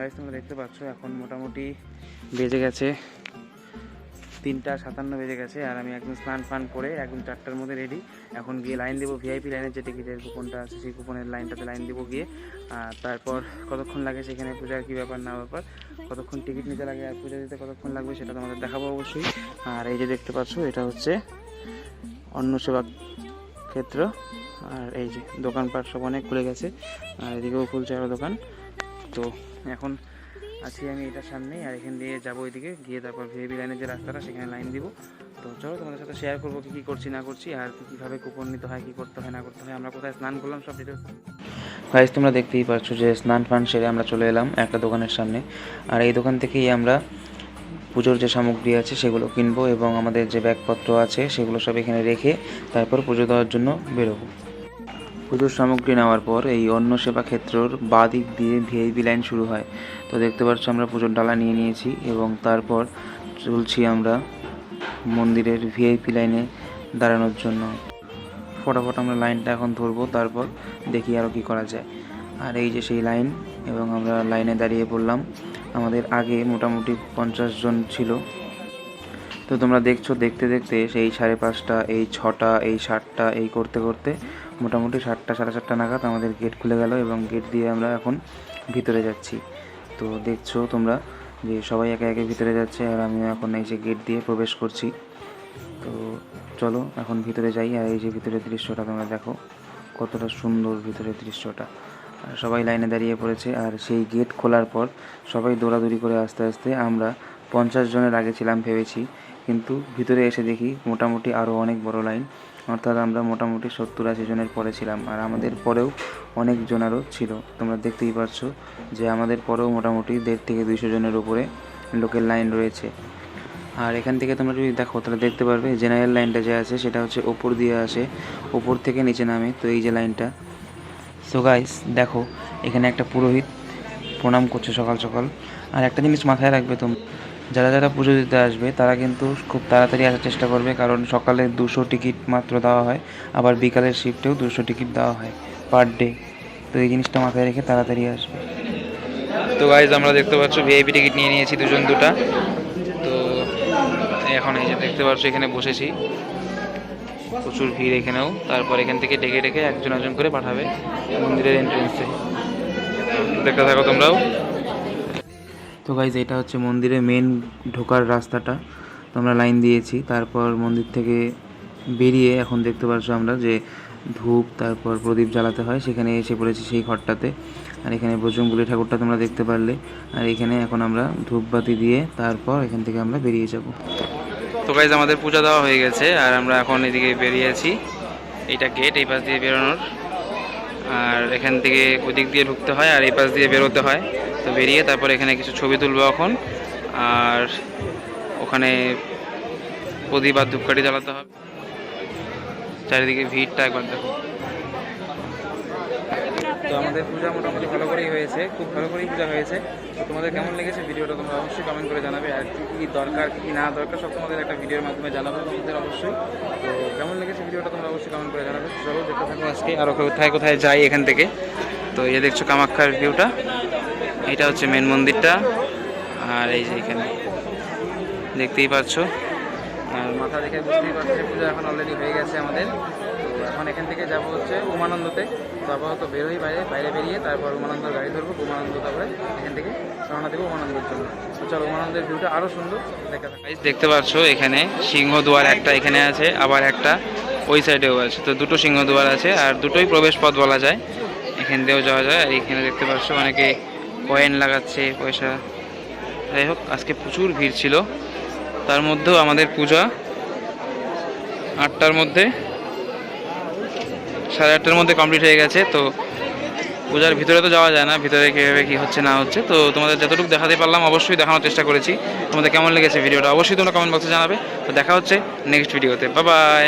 Guys তোমরা দেখতে পাচ্ছ, এখন মোটামুটি বেজে গেছে তিনটা সাতান্ন বেজে গেছে, আর আমি একদম স্নান ফান করে একদম চারটার মধ্যে রেডি এখন গিয়ে লাইন দেবো ভিআইপি লাইনের যে টিকিটের কুপনটা আছে, সেই কুপনের লাইনটাতে লাইন দেবো গিয়ে। আর তারপর কতক্ষণ লাগে সেখানে পূজার কী ব্যাপার, না ব্যাপার, কতক্ষণ টিকিট নিতে লাগে আর পূজা দিতে কতক্ষণ লাগবে সেটা তোমাদের দেখাবো অবশ্যই। আর এই যে দেখতে পাচ্ছ, এটা হচ্ছে অন্ন সেবা ক্ষেত্র, আর এই যে দোকানপাট সব অনেক খুলে গেছে, আর এদিকেও খুলছে আরও দোকান। তো এখন আছি আমি এটার সামনে, আর এখান দিয়ে যাব ওইদিকে, গিয়ে তারপর ভিআইপি লাইনের যে রাস্তাটা, সেখানে লাইন দিব। তো চলো তোমাদের সাথে শেয়ার করব কী কী করছি, না করছি, আর কী কীভাবে কুপন নিতে হয়, কী করতে হয়, না করতে হয়, আমরা কোথায় স্নান করলাম, সব ডিটেলস গাইজ তোমরা দেখতেই পাচ্ছ যে স্নান ফান সেরে আমরা চলে এলাম একটা দোকানের সামনে। আর এই দোকান থেকেই আমরা পুজোর যে সামগ্রী আছে, সেগুলো কিনবো এবং আমাদের যে ব্যাগপত্র আছে, সেগুলো সব এখানে রেখে তারপর পুজো দেওয়ার জন্য বেরোবো। পুজোর সামগ্রী নেওয়ার পর এই অন্ন সেবা ক্ষেত্রর বাঁ দিক দিয়ে ভিআইপি লাইন শুরু হয়। তো দেখতে পাচ্ছ আমরা পুজোর ডালা নিয়ে নিয়েছি এবং তারপর চলছি আমরা মন্দিরের ভিআইপি লাইনে দাঁড়ানোর জন্য। ফটাফট আমরা লাইনটা এখন ধরবো, তারপর দেখি আরও কী করা যায়। আর এই যে সেই লাইন এবং আমরা লাইনে দাঁড়িয়ে পড়লাম। আমাদের আগে মোটামুটি পঞ্চাশ জন ছিল। তো তোমরা দেখছ, দেখতে দেখতে সেই সাড়ে পাঁচটা, এই ছটা, এই সাতটা, এই করতে করতে মোটামুটি সাতটা, সাড়ে সাতটা নাগাদ আমাদের গেট খুলে গেল এবং গেট দিয়ে আমরা এখন ভিতরে যাচ্ছি। তো দেখছ তোমরা যে সবাই একে একে ভিতরে যাচ্ছে আর আমি এখন এই যে গেট দিয়ে প্রবেশ করছি। তো চলো এখন ভিতরে যাই আর এই যে ভিতরের দৃশ্যটা তোমরা দেখো, কতটা সুন্দর ভিতরের দৃশ্যটা। সবাই লাইনে দাঁড়িয়ে পড়েছে আর সেই গেট খোলার পর সবাই দৌড়াদৌড়ি করে আস্তে আস্তে আমরা পঞ্চাশ জনের আগে ছিলাম ভেবেছি কিন্তু ভিতরে এসে দেখি মোটামুটি আরও অনেক বড় লাইন। অর্থাৎ আমরা মোটামুটি সত্তর আশি জনের পরে ছিলাম, আর আমাদের পরেও অনেক জন আরও ছিল। তোমরা দেখতেই পারছ যে আমাদের পরেও মোটামুটি দেড় থেকে দুইশো জনের উপরে লোকের লাইন রয়েছে। আর এখান থেকে তোমরা যদি দেখো, তাহলে দেখতে পারবে জেনারেল লাইনটা যে আছে, সেটা হচ্ছে ওপর দিয়ে আসে। ওপর থেকে নিচে নামে, তো এই যে লাইনটা। সো গাইস দেখো, এখানে একটা পুরোহিত প্রণাম করছে সকাল সকাল। আর একটা জিনিস মাথায় রাখবে তোমরা যারা যারা পুজো দিতে আসবে, তারা কিন্তু খুব তাড়াতাড়ি আসার চেষ্টা করবে, কারণ সকালে দুশো টিকিট মাত্র দেওয়া হয়, আবার বিকালের শিফটেও দুশো টিকিট দেওয়া হয় পার ডে তো এই জিনিসটা মাথায় রেখে তাড়াতাড়ি আসবে। তো গাইজ আমরা দেখতে পাচ্ছ ভিআইপি টিকিট নিয়ে নিয়েছি দুজন দুটা। তো এখন এই যে দেখতে পাচ্ছ, এখানে বসেছি। প্রচুর ভিড় এখানেও। তারপর এখান থেকে ডেকে ডেকে একজন একজন করে পাঠাবে মন্দিরের এন্ট্রেন্সে দেখতে থাকো তোমরাও। তো গাইজ এটা হচ্ছে মন্দিরে মেন ঢোকার রাস্তাটা। তো আমরা লাইন দিয়েছি, তারপর মন্দির থেকে বেরিয়ে এখন দেখতে পাচ্ছ আমরা যে ধূপ, তারপর প্রদীপ জ্বালাতে হয়, সেখানে এসে পড়েছি সেই ঘরটাতে। আর এখানে বজরংবলী ঠাকুরটা তোমরা দেখতে পারলে। আর এখানে এখন আমরা ধূপবাতি দিয়ে তারপর এখান থেকে আমরা বেরিয়ে যাব। তো গাইজ আমাদের পূজা দেওয়া হয়ে গেছে, আর আমরা এখন এদিকে বেরিয়েছি এইটা গেট এই পাশ দিয়ে বেরোনোর। আর এখান থেকে ওই দিক দিয়ে ঢুকতে হয়, আর এই পাশ দিয়ে বেরোতে হয়। তো বেরিয়ে তারপর এখানে কিছু ছবি তুলবো এখন। আর ওখানে প্রদীপ আর ধূপকাঠি জ্বালাতে হবে। চারিদিকে ভিড়টা একবার দেখো। তো আমাদের পূজা মোটামুটি ভালো করেই হয়েছে, খুব ভালো করেই পূজা হয়েছে। তো তোমাদের কেমন লেগেছে ভিডিওটা তোমরা অবশ্যই কমেন্ট করে জানাবে। আর কী কী দরকার, কী না দরকার, সব তোমাদের একটা ভিডিওর মাধ্যমে জানাব তোমাদের অবশ্যই। তো কেমন লেগেছে ভিডিওটা তোমরা অবশ্যই কমেন্ট করে জানাবে। চলো দেখতে থাকো আজকে। আরও কোথায় কোথায় যাই এখান থেকে। তো এই দেখছ কামাখ্যার ভিউটা এটা হচ্ছে মেন মন্দিরটা। আর এই যে এখানে দেখতেই পাচ্ছ। আর মাথা দেখে বুঝতেই পারছ যে পুজো এখন অলরেডি হয়ে গেছে আমাদের। তো এখন এখান থেকে যাব হচ্ছে উমানন্দতে। তো আপাতত বেরোই বাইরে বাইরে বেরিয়ে তারপর উমানন্দ গাড়ি ধরবো উমানন্দ তারপরে এখান থেকে রওনা দেবো উমানন্দের জন্য। তো চলো উমানন্দের ভিউটা আরও সুন্দর। দেখা দেখতে পাচ্ছ এখানে সিংহদুয়ার একটা এখানে আছে আবার একটা ওই সাইডেও আছে। তো দুটো সিংহদুয়ার আছে আর দুটোই প্রবেশ পথ বলা যায়। এখান দিয়েও যাওয়া যায় আর এখানে দেখতে পাচ্ছ অনেকে কয়েন লাগাচ্ছে, পয়সা। যাই হোক, আজকে প্রচুর ভিড় ছিল। তার মধ্যেও আমাদের পূজা আটটার মধ্যে, সাড়ে আটটার মধ্যে কমপ্লিট হয়ে গেছে। তো পূজার ভিতরে তো যাওয়া যায় না, ভিতরে কীভাবে কী হচ্ছে না হচ্ছে। তো তোমাদের যতটুকু দেখাতে পারলাম, অবশ্যই দেখানোর চেষ্টা করেছি। তোমাদের কেমন লেগেছে ভিডিওটা অবশ্যই তোমরা কমেন্ট বক্সে জানাবে। তো দেখা হচ্ছে নেক্সট ভিডিওতে বাই বাই